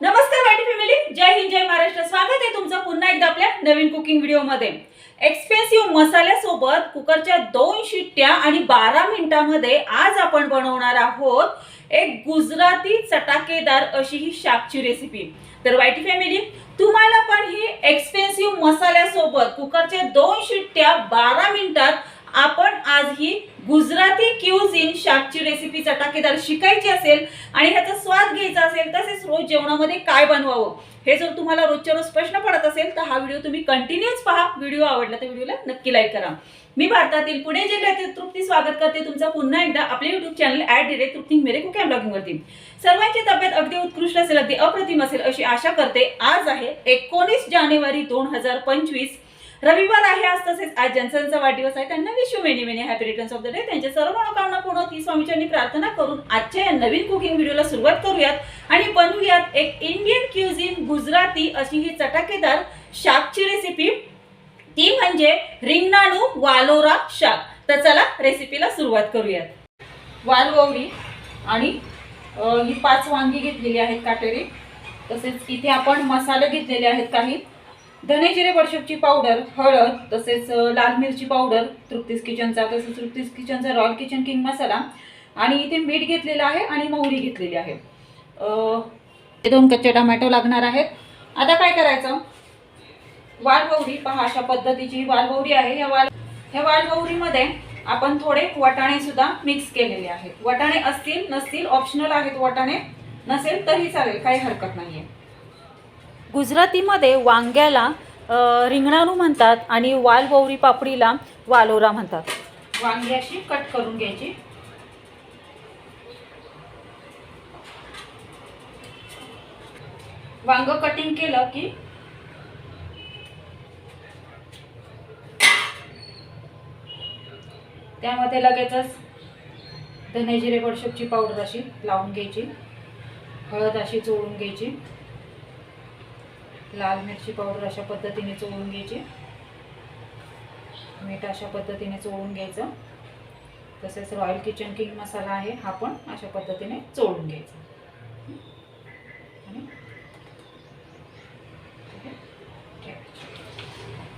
नमस्कार वाटी फॅमिली. जय हिंद जय महाराष्ट्र. स्वागत आहे तुमचं पुन्हा एकदा आपल्या नवीन कुकिंग व्हिडिओमध्ये एक्सपेन्सिव्ह मसाल्यासोबत कुकरच्या दोन शिट्ट्या आणि बारा मिनिटामध्ये आज आपण बनवणार आहोत एक गुजराती चटाकेदार अशी ही शाकची रेसिपी तर वाईटी फॅमिली तुम्हाला पण ही एक्सपेन्सिव्ह मसाल्यासोबत कुकरच्या दोन शिट्ट्या बारा मिनिटात आपण आज ही गुजराती क्यूझिन शाकची रेसिपी चटाकेदार शिकायची असेल आणि ह्याचा स्वाद घ्यायचा असेल तसेच रोज जेवणामध्ये काय बनवावं हे जर तुम्हाला रोजच्या रोज प्रश्न पडत असेल तर हा व्हिडिओ तुम्ही कंटिन्यूच पहा. व्हिडिओ आवडला तर व्हिडिओला नक्की लाईक करा. मी भारतातील पुणे जिल्ह्यातील तृप्ती स्वागत करते तुमचा पुन्हा एकदा आपले युट्यूब चॅनल ॲड डिरेक्ट तृप्ती मेरे कुकॅम ब्लॉगिंगवरती सर्वांची तब्येत अगदी उत्कृष्ट असेल अगदी अप्रतिम असेल अशी आशा करते. आज आहे एकोणीस जानेवारी दोन हजार पंचवीस. रविवार आहे आज तसेच आज ज्यांचा वाढदिवस आहे. त्यांना विश्व many many happy returns of the day त्यांच्या सर्व मनोकामना पूर्ण होती स्वामीच्यांनी प्रार्थना करून आजच्या या नवीन कुकिंग व्हिडिओला सुरुवात करूयात. आणि बनवूयात एक इंडियन क्युझिन गुजराती अशी ही चटाकेदार शाकची रेसिपी ती म्हणजे रिंगणाणू वालोरा शाक. तर चला रेसिपीला सुरुवात करूयात. वालगोवरी आणि ही पाच वांगी घेतलेली आहेत काटेरी. तसेच इथे आपण मसाले घेतलेले आहेत काही. धनेजिरे जिरे पावडर हळद तसेच लाल मिरची पावडर तृप्तीस किचनचा तसेच तृप्तीस किचनचा रॉयल किचन किंग मसाला आणि इथे मीठ घेतलेलं आहे आणि मोहरी घेतलेली आहे. ते हे दोन कच्चे टमॅटो लागणार आहेत. आता काय करायचं? वालबवडी पहा अशा पद्धतीची वालबवडी आहे. या वाल ह्या वालबवडीमध्ये आपण थोडे वटाणे सुद्धा मिक्स केलेले आहेत. वाटाणे असतील नसतील ऑप्शनल आहेत वाटाणे. नसेल तरी चालेल काही हरकत नाही आहे गुजरातीमध्ये वांग्याला रिंगणाणू म्हणतात आणि वालबोवरी पापडीला वालोरा म्हणतात. वांगी अशी कट करून घ्यायची. वांग कटिंग केलं की त्यामध्ये लगेचच धने जिरे बडशोपची पावडर अशी लावून घ्यायची. हळद अशी चोळून घ्यायची. लाल मिरची पावडर अशा पद्धतीने चोळून घ्यायची. मीठ अशा पद्धतीने चोळून घ्यायचं. तसेच रॉयल किचन किंग मसाला आहे हा पण अशा पद्धतीने चोळून घ्यायचा. आणि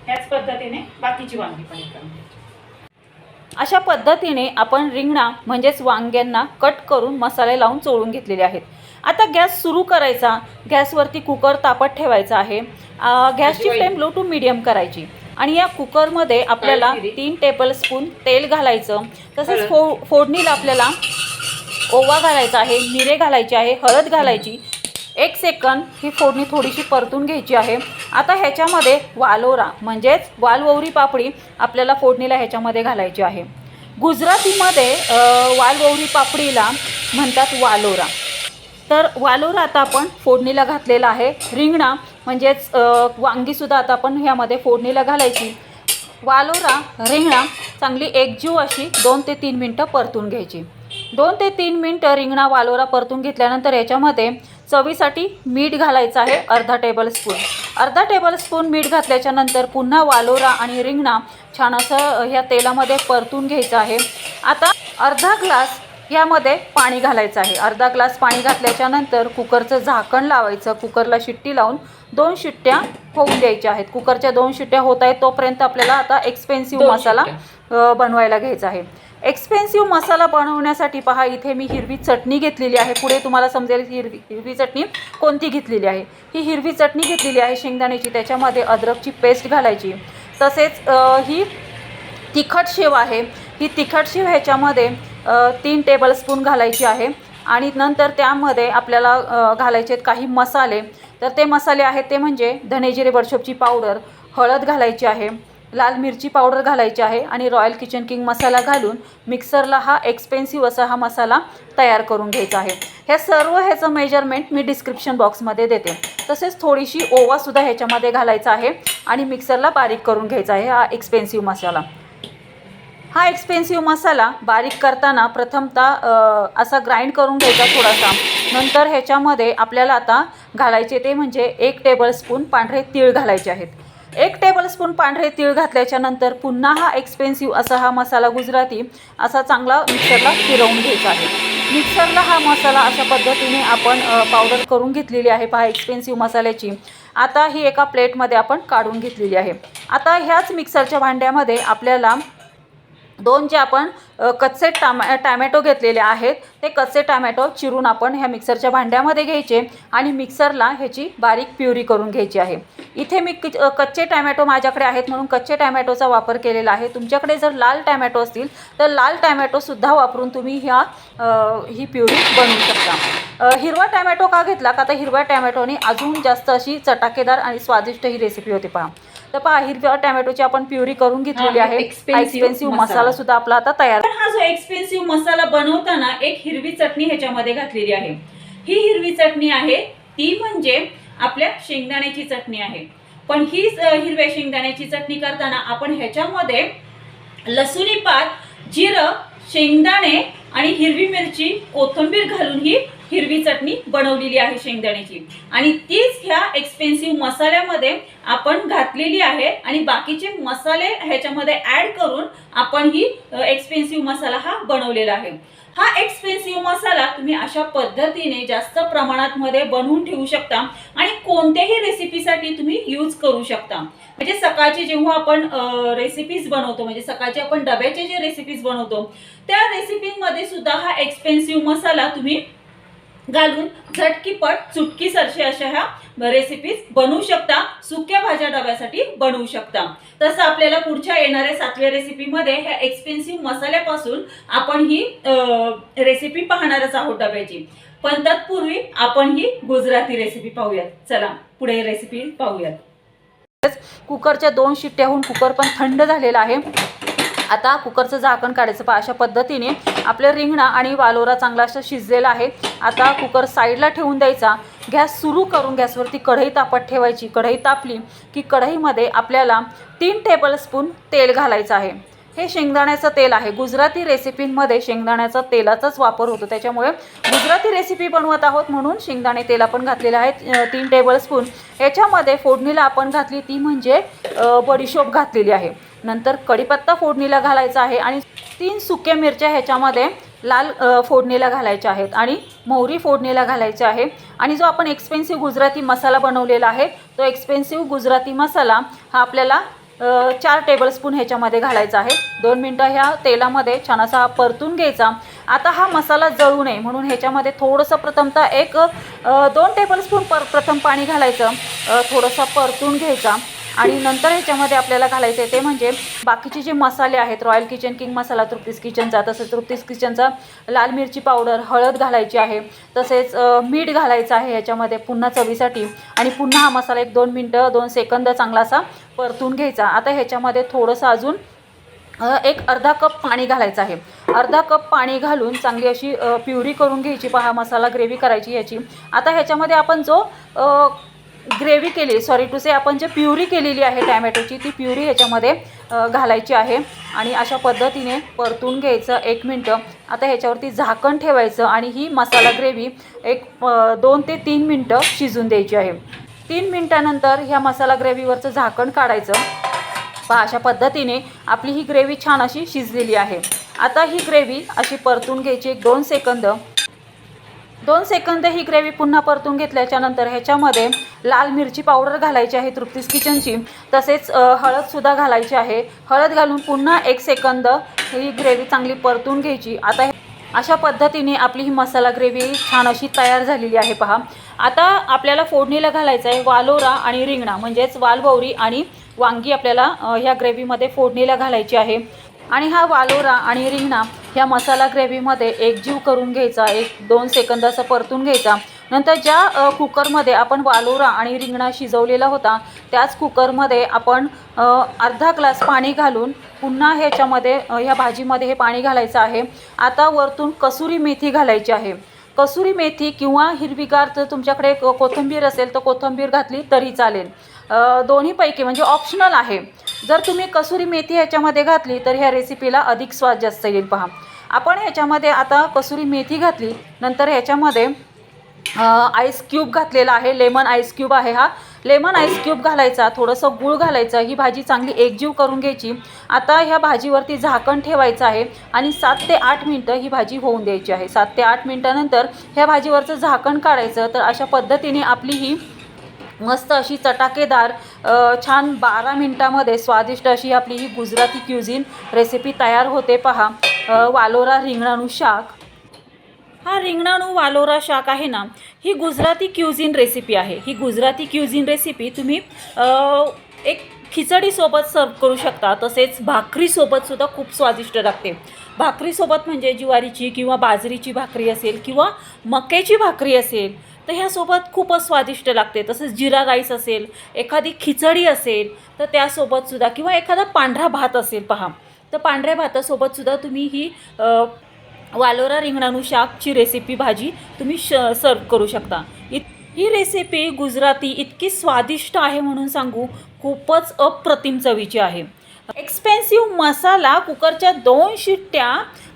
ह्याच पद्धतीने बाकीची वांगी पण करून घ्यायची. अशा पद्धतीने आपण रिंगणा म्हणजेच वांग्यांना कट करून मसाले लावून चोळून घेतलेले आहेत. आता गॅस सुरू करायचा. गॅसवरती कुकर तापत ठेवायचा आहे. गॅसची फ्लेम लो टू मिडियम करायची. आणि या कुकरमध्ये आपल्याला तीन टेबल स्पून तेल घालायचं. तसेच फो फोडणीला आपल्याला ओवा घालायचा आहे मिरे घालायचे आहे हळद घालायची. एक सेकंद ही फोडणी थोडीशी परतून घ्यायची आहे. आता ह्याच्यामध्ये वालोरा म्हणजेच वालववरी पापडी आपल्याला फोडणीला ह्याच्यामध्ये घालायची आहे. गुजरातीमध्ये वालववरी पापडीला म्हणतात वालोरा तर वालोर आता आपण फोडणीला घातलेला आहे. रिंगणा म्हणजेच वांगीसुद्धा आता आपण ह्यामध्ये फोडणीला घालायची. वालोरा रिंगणा चांगली एकजीव अशी दोन ते तीन मिनटं परतून घ्यायची. दोन ते तीन मिनटं रिंगणा वालोरा परतून घेतल्यानंतर याच्यामध्ये चवीसाठी मीठ घालायचं आहे अर्धा टेबलस्पून अर्धा टेबलस्पून मीठ घातल्याच्या नंतर पुन्हा वालोरा आणि रिंगणा छान असं ह्या तेलामध्ये परतून घ्यायचं आहे. आता अर्धा ग्लास यामध्ये पाणी घालायचं आहे. अर्धा ग्लास पाणी घातल्याच्या नंतर कुकरचं झाकण लावायचं. कुकरला शिट्टी लावून दोन शिट्ट्या होऊन द्यायच्या आहेत. कुकरच्या दोन शिट्ट्या होत आहेत तोपर्यंत आपल्याला आता एक्सपेन्सिव्ह मसाला बनवायला घ्यायचा आहे. एक्सपेन्सिव्ह मसाला बनवण्यासाठी पहा इथे मी हिरवी चटणी घेतलेली आहे. पुढे तुम्हाला समजेल हिरवी हिरवी चटणी कोणती घेतलेली आहे. ही हिरवी चटणी घेतलेली आहे शेंगदाण्याची. त्याच्यामध्ये अद्रकची पेस्ट घालायची. तसेच ही तिखट शेव आहे. ही तिखट शेव ह्याच्यामध्ये तीन टेबलस्पून घालायची आहे. आणि नंतर त्यामध्ये आपल्याला घालायचे आहेत काही मसाले. तर ते मसाले आहेत ते म्हणजे धनेजिरे बडशोपची पावडर हळद घालायची आहे लाल मिरची पावडर घालायची आहे आणि रॉयल किचन किंग मसाला घालून मिक्सरला हा एक्सपेन्सिव्ह असा हा मसाला तयार करून घ्यायचा आहे. ह्या सर्व ह्याचं मेजरमेंट मी डिस्क्रिप्शन बॉक्समध्ये देते. तसेच थोडीशी ओवासुद्धा ह्याच्यामध्ये घालायचा आहे आणि मिक्सरला बारीक करून घ्यायचा आहे हा एक्सपेन्सिव्ह मसाला. हा एक्सपेन्सिव्ह मसाला बारीक करताना प्रथमतः असा ग्राइंड करून घ्यायचा थोडासा. नंतर ह्याच्यामध्ये आपल्याला आता घालायचे ते म्हणजे एक टेबलस्पून पांढरे तीळ घालायचे आहेत. एक टेबलस्पून पांढरे तीळ घातल्याच्या नंतर पुन्हा हा एक्सपेन्सिव्ह असा हा मसाला गुजराती असा चांगला मिक्सरला फिरवून घ्यायचा आहे. मिक्सरला हा मसाला अशा पद्धतीने आपण पावडर करून घेतलेली आहे पहा एक्सपेन्सिव्ह मसाल्याची. आता ही एका प्लेटमध्ये आपण काढून घेतलेली आहे. आता ह्याच मिक्सरच्या भांड्यामध्ये आपल्याला दोन जे आपण कच्चे टामॅ टॅमॅटो घेतलेले आहेत ते कच्चे टॅमॅटो चिरून आपण ह्या मिक्सरच्या भांड्यामध्ये घ्यायचे आणि मिक्सरला ह्याची बारीक प्युरी करून घ्यायची आहे. इथे मी किच कच्चे टॅमॅटो माझ्याकडे आहेत म्हणून कच्चे टॅमॅटोचा वापर केलेला आहे. तुमच्याकडे जर लाल टॅमॅटो असतील तर लाल टॅमॅटोसुद्धा वापरून तुम्ही ह्या ही प्युरी बनवू शकता. हिरवा टॅमॅटो का घेतला? का तर हिरव्या टॅमॅटोने अजून जास्त अशी चटाकेदार आणि स्वादिष्ट ही रेसिपी होते पहा. तर पहा हिरव्या टॅमॅटोची आपण प्युरी करून घेतलेली आहे. एक्सपेन्सिव्ह मसाला. सुद्धा आपला आता तयार. हा जो एक्सपेन्सिव्ह मसाला बनवताना एक हिरवी चटणी ह्याच्यामध्ये घातलेली आहे. ही हिरवी चटणी आहे ती म्हणजे आपल्या शेंगदाण्याची चटणी आहे. पण ही हिरव्या शेंगदाण्याची चटणी करताना आपण ह्याच्यामध्ये लसुणी पात जिरं शेंगदाणे आणि हिरवी मिरची कोथिंबीर घालून ही हिरवी चटणी बनवलेली आहे शेंगदाण्याची. आणि तीच ह्या एक्सपेन्सिव्ह मसाल्यामध्ये आपण घातलेली आहे आणि बाकीचे मसाले ह्याच्यामध्ये ऍड करून आपण ही एक्सपेन्सिव्ह मसाला हा बनवलेला आहे. हा एक्सपेन्सिव्ह मसाला तुम्ही अशा पद्धतीने जास्त प्रमाणात मध्ये बनवून ठेवू शकता आणि कोणत्याही रेसिपीसाठी तुम्ही यूज करू शकता. म्हणजे सकाळची जेव्हा आपण रेसिपीज बनवतो म्हणजे सकाळचे आपण डब्याचे जे रेसिपीज बनवतो त्या रेसिपीमध्ये सुद्धा हा एक्सपेन्सिव्ह मसाला तुम्ही घालून झटकीपट चुटकी सरशी अशा ह्या रेसिपीज बनवू शकता. सुक्या भाज्या डब्यासाठी बनवू शकता. तसं आपल्याला पुढच्या येणाऱ्या सातव्या रेसिपीमध्ये ह्या एक्सपेन्सिव्ह मसाल्यापासून आपण ही रेसिपी पाहणारच आहोत डब्याची. पण तत्पूर्वी आपण ही गुजराती रेसिपी पाहूयात. चला पुढे रेसिपी पाहूयात. कुकरच्या दोन शिट्ट्याहून कुकर पण थंड झालेला आहे. आता कुकरचं झाकण काढायचं. पहा अशा पद्धतीने आपलं रिंगणा आणि वालोरा चांगला असं शिजलेला आहे. आता कुकर साईडला ठेवून द्यायचा. गॅस सुरू करून गॅसवरती कढई तापत ठेवायची. कढई तापली की कढईमध्ये आपल्याला तीन टेबलस्पून तेल घालायचं आहे. हे शेंगदाण्याचं तेल आहे. गुजराती रेसिपींमध्ये शेंगदाण्याचा तेलाचाच वापर होतो. त्याच्यामुळे गुजराती रेसिपी बनवत आहोत म्हणून शेंगदाणे तेल आपण घातलेलं आहे तीन टेबलस्पून याच्यामध्ये फोडणीला आपण घातली ती म्हणजे बडीशोप घातलेली आहे. नंतर कढीपत्ता फोडणीला घालायचा आहे आणि तीन सुक्या मिरच्या ह्याच्यामध्ये लाल फोडणीला घालायच्या आहेत आणि मोहरी फोडणीला घालायची आहे. आणि जो आपण एक्सपेन्सिव्ह गुजराती मसाला बनवलेला आहे तो एक्सपेन्सिव्ह गुजराती मसाला हा आपल्याला चार टेबलस्पून ह्याच्यामध्ये घालायचा आहे. दोन मिनटं ह्या तेलामध्ये छान असा परतून घ्यायचा. आता हा मसाला जळू नये म्हणून ह्याच्यामध्ये थोडंसं प्रथमतः एक दोन टेबलस्पून पर प्रथम पाणी घालायचं. थोडंसं परतून घ्यायचा. आणि नंतर ह्याच्यामध्ये आपल्याला घालायचं आहे ते म्हणजे बाकीचे जे मसाले आहेत रॉयल किचन किंग मसाला तृप्तीस किचनचा तसेच तृप्तीस किचनचा लाल मिरची पावडर हळद घालायची आहे. तसेच मीठ घालायचं आहे ह्याच्यामध्ये पुन्हा चवीसाठी. आणि पुन्हा हा मसाला एक दोन मिनटं दोन सेकंद चांगला असा परतून घ्यायचा. आता ह्याच्यामध्ये थोडंसं अजून एक अर्धा कप पाणी घालायचं आहे. अर्धा कप पाणी घालून चांगली अशी प्युरी करून घ्यायची पहा मसाला ग्रेव्ही करायची ह्याची आता ह्याच्यामध्ये आपण जो ग्रेव्ही केली सॉरी टू से आपण जे प्युरी केलेली आहे टॅमॅटोची ती प्युरी ह्याच्यामध्ये घालायची आहे. आणि अशा पद्धतीने परतून घ्यायचं एक मिनटं. आता ह्याच्यावरती झाकण ठेवायचं आणि ही मसाला ग्रेव्ही एक दोन ते तीन मिनटं शिजून द्यायची आहे. तीन मिनटानंतर ह्या मसाला ग्रेव्हीवरचं झाकण काढायचं. पहा अशा पद्धतीने आपली ही ग्रेव्ही छान अशी शिजलेली आहे. आता ही ग्रेव्ही अशी परतून घ्यायची एक दोन सेकंद. दोन सेकंद ही ग्रेव्ही पुन्हा परतून घेतल्याच्या नंतर ह्याच्यामध्ये लाल मिरची पावडर घालायची आहे तृप्तीस किचनची. तसेच हळदसुद्धा घालायची आहे. हळद घालून पुन्हा एक सेकंद ही ग्रेव्ही चांगली परतून घ्यायची. आता अशा पद्धतीने आपली ही मसाला ग्रेव्ही छान अशी तयार झालेली आहे पहा. आता आपल्याला फोडणीला घालायचं आहे वालोरा आणि रिंगणा म्हणजेच वालबवरी आणि वांगी आपल्याला ह्या ग्रेव्हीमध्ये फोडणीला घालायची आहे. आणि हा वालोरा आणि रिंगणा ह्या मसाला ग्रेव्हीमध्ये एकजीव करून घ्यायचा एक दोन सेकंद असं परतून घ्यायचा. नंतर ज्या कुकरमध्ये आपण वालोरा आणि रिंगणा शिजवलेला होता त्याच कुकरमध्ये आपण अर्धा ग्लास पाणी घालून पुन्हा ह्याच्यामध्ये ह्या भाजीमध्ये हे पाणी घालायचं आहे. आता वरतून कसुरी मेथी घालायची आहे. कसुरी मेथी किंवा हिरवीगार जर तुमच्याकडे कोथिंबीर असेल तर कोथिंबीर घातली तरी चालेल. दोन्हीपैकी म्हणजे ऑप्शनल आहे. जर तुम्ही कसुरी मेथी ह्याच्यामध्ये घातली तर ह्या रेसिपीला अधिक स्वाद जास्त येईल पहा. आपण ह्याच्यामध्ये आता कसुरी मेथी घातली नंतर ह्याच्यामध्ये आईस क्यूब घातलेला आहे. लेमन आईस क्यूब आहे हा. लेमन आईस क्यूब घालायचा थोडंसं गूळ घालायचं. ही भाजी चांगली एकजीव करून घ्यायची. आता ह्या भाजीवरती झाकण ठेवायचं आहे आणि सात ते आठ मिनटं ही भाजी होऊन द्यायची आहे. सात ते आठ मिनटानंतर ह्या भाजीवरचं झाकण काढायचं. तर अशा पद्धतीने आपली ही मस्त अशी चटाकेदार छान बारा मिनटामध्ये स्वादिष्ट अशी आपली ही गुजराती क्युझिन रेसिपी तयार होते पहा. वालोरा रिंगणाणू शाक हा रिंगणाणू वालोरा शाक आहे ना ही गुजराती क्युझिन रेसिपी आहे. ही गुजराती क्युझिन रेसिपी तुम्ही एक खिचडीसोबत सर्व करू शकता. तसेच भाकरीसोबतसुद्धा खूप स्वादिष्ट लागते. भाकरीसोबत म्हणजे ज्वारीची किंवा बाजरीची भाकरी असेल किंवा मक्याची भाकरी असेल तर ह्यासोबत खूपच स्वादिष्ट लागते. तसेच जिरा राईस असेल एखादी खिचडी असेल तर त्यासोबतसुद्धा किंवा एखादा पांढरा भात असेल पहा. तर पांढऱ्या भातासोबतसुद्धा तुम्ही ही वालोरा रिंगणाणू शाकची रेसिपी भाजी तुम्ही श सर्व करू शकता. इत ही रेसिपी गुजराती इतकी स्वादिष्ट आहे म्हणून सांगू खूपच अप्रतिम चवीची आहे. एक्सपेन्सिव्ह मसाला कुकरच्या दोन शिट्ट्या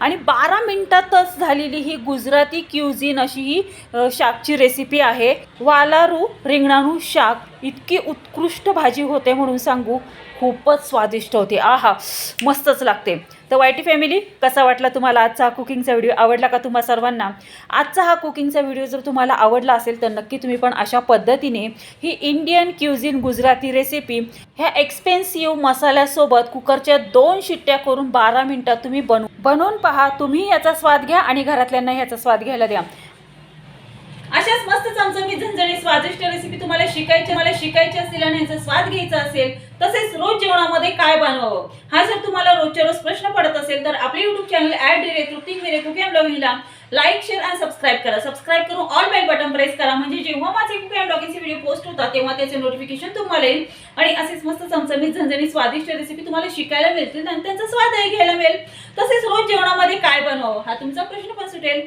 आणि बारा मिनटातच झालेली ही गुजराती क्युझिन अशी ही शाकची रेसिपी आहे. वालारू रिंगणाणू शाक इतकी उत्कृष्ट भाजी होते म्हणून सांगू खूपच स्वादिष्ट होते. आहा मस्तच लागते. तर वायटी फॅमिली कसा वाटला तुम्हाला आजचा हा कुकिंगचा व्हिडिओ? आवडला का तुम्हा सर्वांना? आजचा हा कुकिंगचा व्हिडिओ जर तुम्हाला आवडला असेल तर नक्की तुम्ही पण अशा पद्धतीने ही इंडियन क्युझिन गुजराती रेसिपी ह्या एक्सपेन्सिव्ह मसाल्यासोबत कुकरच्या दोन शिट्ट्या करून बारा मिनटात तुम्ही बनवू बनवून पहा. तुम्ही याचा स्वाद घ्या आणि घरातल्यांना ह्याचा स्वाद घ्यायला द्या. अशाच मस्त चमचमीत झणझणीत स्वादिष्ट रेसिपी तुम्हाला शिकायची मला शिकायची असेल आणि यांचा स्वाद घ्यायचा असेल तसेच रोज जेवणामध्ये काय बनवावं? हा जर तुम्हाला रोजच्या रोज प्रश्न पडत असेल तर आपले युट्यूब चॅनल ऍड डिरे तृप्ती मेरे कुकिंग ब्लॉगिंगला लाईक शेअर आणि सबस्क्राईब करा. सबस्क्राईब करून ऑल बेल बटन प्रेस करा. म्हणजे जेव्हा माझे कुकिंग ब्लॉगिंगचे व्हिडिओ पोस्ट होतात तेव्हा त्याचे नोटिफिकेशन तुम्हाला येईल. आणि असेच मस्त चमचमीत झणझणीत स्वादिष्ट रेसिपी तुम्हाला शिकायला मिळतील आणि त्यांचा स्वादही घ्यायला मिळेल. तसेच रोज जेवणामध्ये काय बनवावं? हा तुमचा प्रश्न पण सुटेल.